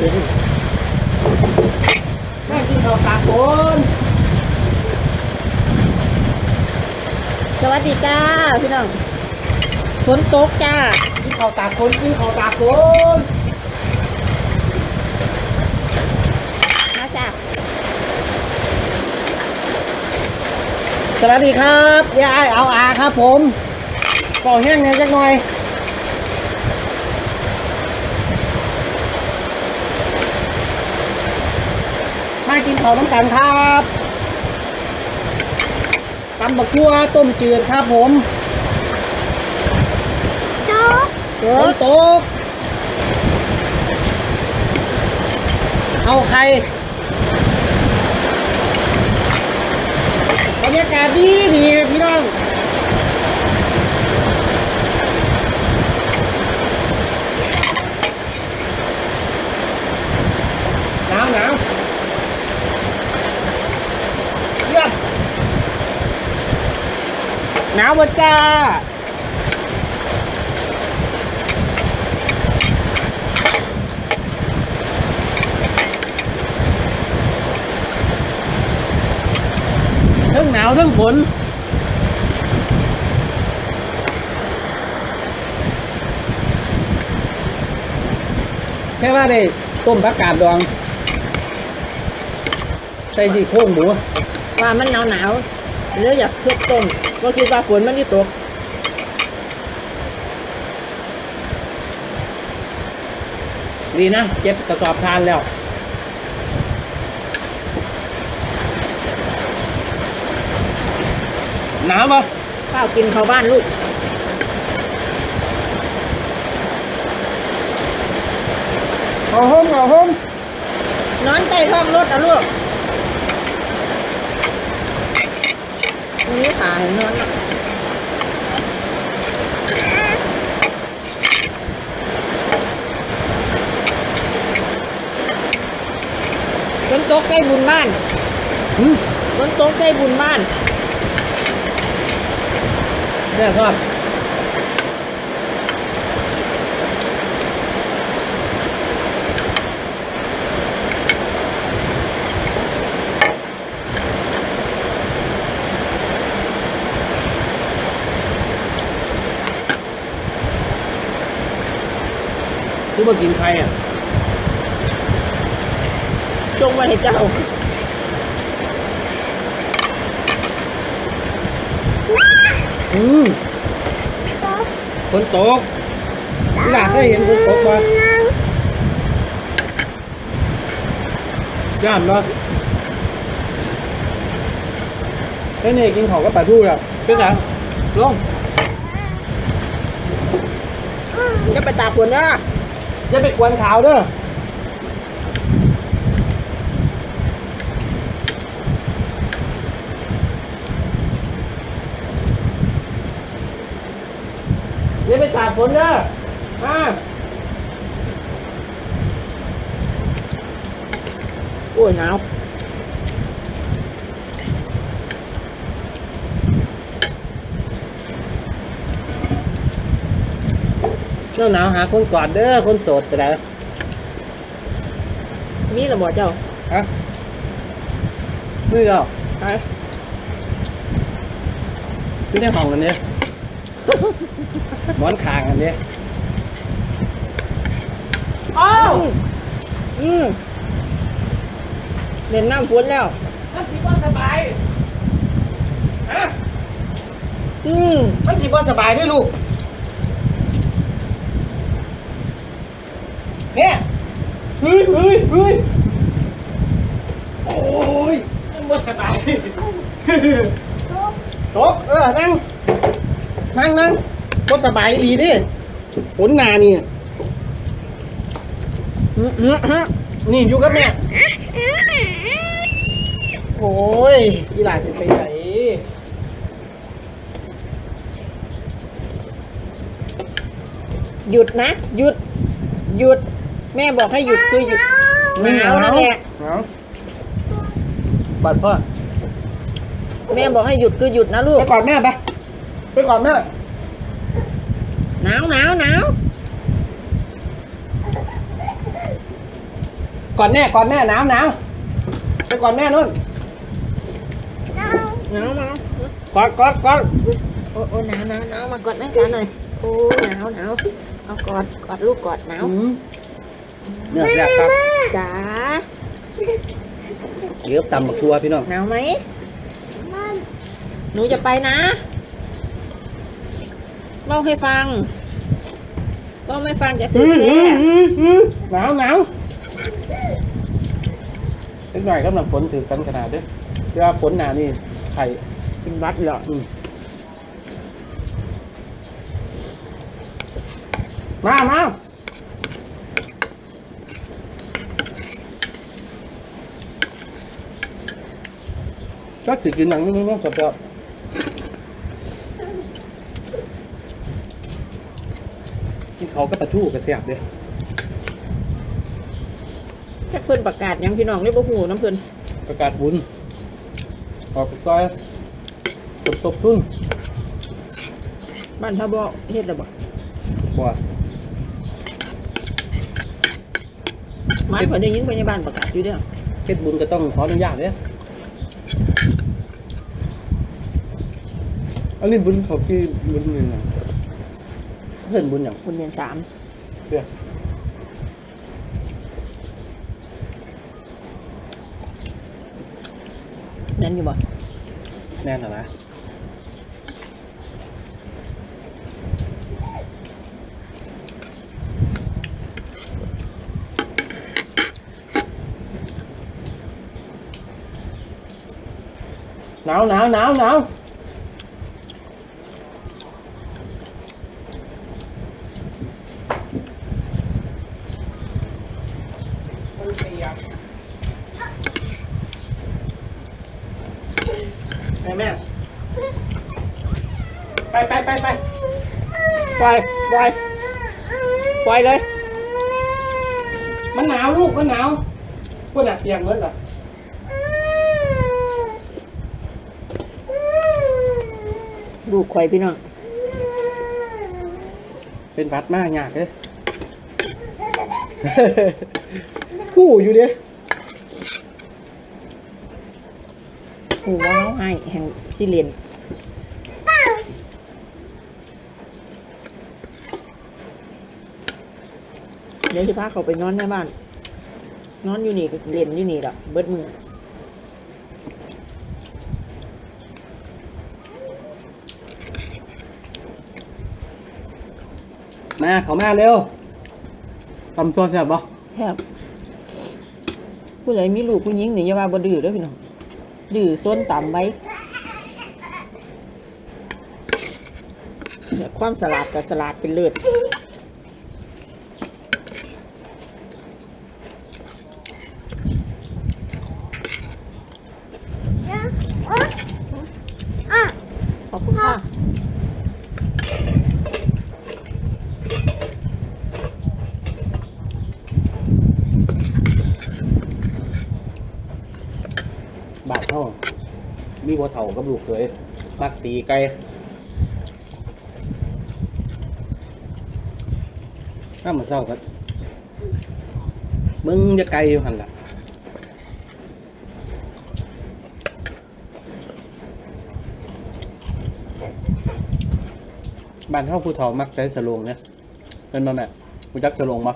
แม่กินข้าวตากฝนสวัสดีจ้าพี่น้องฝนตกจ้ากินข้าวตากฝนกินข้าวตากฝนมาจ้าสวัสดีครับยายเอาอาครับผมก่อแห้งเนี่ยจักหน่อย มากินข้าวน้ำกันครับตำบักทั่วต้มจืดครับผมโต๊ะฝนตกเอาใครบรรยากาศดีดีครับพี่น้อง หนาวหนาวเยี่ยมหนาวจ้าทั้งหนาวทั้งฝนแค่ว่าได้ต้มผักกาดดอง ใส่ซี่โครงหมูว่ามันหนาวหนาว เลยอยากทุบต้มก็คิดว่าฝนมันที่ตกดีนะเก็บกระสอบทานแล้วหนาวปะข้าวกินเข้าบ้านลูกเอาห้มเอาห้มนอนใต้ท้องรถอะลูก มันนี้ขาเห็นนอนแล้วฝนตกใกล้บุญบ้านอืมฝนตกใกล้บุญบ้านเนี่ยครับ กูมากินใครอะจงไว้ให้เจ้าอืมฝนตกพี่หลาเคยเห็นฝนตกปะย่านปะแค่นี้กินของก็ปลาทูแล้วพี่สาวลงจะไปตากฝนนะ อย่าไปกวนขาวเด้ออย่าไปตากฝนเด้อมาโอ้ยหนาว เจ้าหนาวหาคนกอดเด้อคนโสดไปแล้วมีระบอกเจ้าฮะมือเอาไปที่ในห้องกันเนี่ยหมอนคางกันเนี่ยอ้าวอืมเล่นน้ำฝนแล้วมันสิบ่สบายฮะอืมมันสิบ่สบายด้วยลูก เนี่ยเฮ้ยเฮ้ยเฮ้ยโอ้ยมันบ่สบายโต๊ะเออ นั่ง นั่งนั่งบ่สบายดีดิผลหนานี่อื้ออื้ออื้อนี่อยู่กับแม่ โอ้ยอีหลานจะไปไหนหยุดนะ หยุด หยุด แม่บอกให้หยุดคือหยุดหนาวนั่นแหละหนาวบัดพ่อแม่บอกให้หยุดคือหยุดนะลูไปกก่อนแม่ไปไปก่อนแม่หนาวหนาวหนาวก่อนแน่ก่อนแน่หนาวหนาวไปก่อนแม่นู่นหนาวมากอดกอดกอดโอ้โอ้หนาวหนาวหนาวมากอดแม่จ๋าหน่อยโอ้หนาวหนาวเอากอดกอดลูกกอดหนาวอืม เนี่ยแซ่บครับจ๋าเกี๊ยวตำบักทัวพี่น้องหนาวไหมหนูจะไปนะเล่าให้ฟังเล่าไม่ฟังจะถือือมแช่อืมอืมอืมหนาวหนาวนิดหน่อยกำลังฝนถือกันขนาดเด้อเวลาฝนหนานี่ไข่เป็นวัดเหรออืมมามา ก็สิกินหนังนี่น้องๆจับๆที่เขาก็ประทู่กระเสียบเด้แค่เพิ่นประกาศยังพี่น้องได้บ่หูน้ำเพิ่นประกาศบุญออกไปซอยตบตบทุนบ้านท่าบ่เฮ็ดแล้วบ่บัวหมันเพิ่นได้ยินพยาบาลประกาศอยู่เด้อเช็ดบุญก็ต้องขออนุญาตเนี่ย อันนี้บุญเขากี่บุญหนึ่งอะเห็นบุญอย่างคุณเรียนสามเพื่อนั่นอยู่บ่แน่นอนนะหนาวหนาวหนาวหนาว แม่แม่ไปไปไปไปปล่อยปล่อยปล่อยเลย มันหนาวลูกมันหนาวพวกน่ะเตียงเหมือนเหรอลูกข่อยพี่น้อง เป็นพัดมากยากเลย ผู้อยู่เด้หูว่าเฮาให้แห่งสิเรียนเดี๋ยวสิพาเขาไปนอนในบ้าน นอนอยู่นี่ก็เรียนอยู่นี่ล่ะเบิดมือมาเขามาเร็วตำตัวแซ่บบ่แทบ ผู้ใดมีลูกผู้หญิงนี่อย่าว่าบ่ดื้อเด้อพี่น้องดื้อซนต่ำไว้เนี่ยความสลาดกับสลาดเป็นเลือด ขอบคุณค่ะ บาดเท่า มีวัวเถากับลูกเคยมักตีไก่ถ้ามันเศร้ากันมึงจะไกลอยู่หันล่ะบ้านเท่าผู้เฒ่ามักใช้สลงเนี่ยเป็นมาแม่รู้จักสลงปะ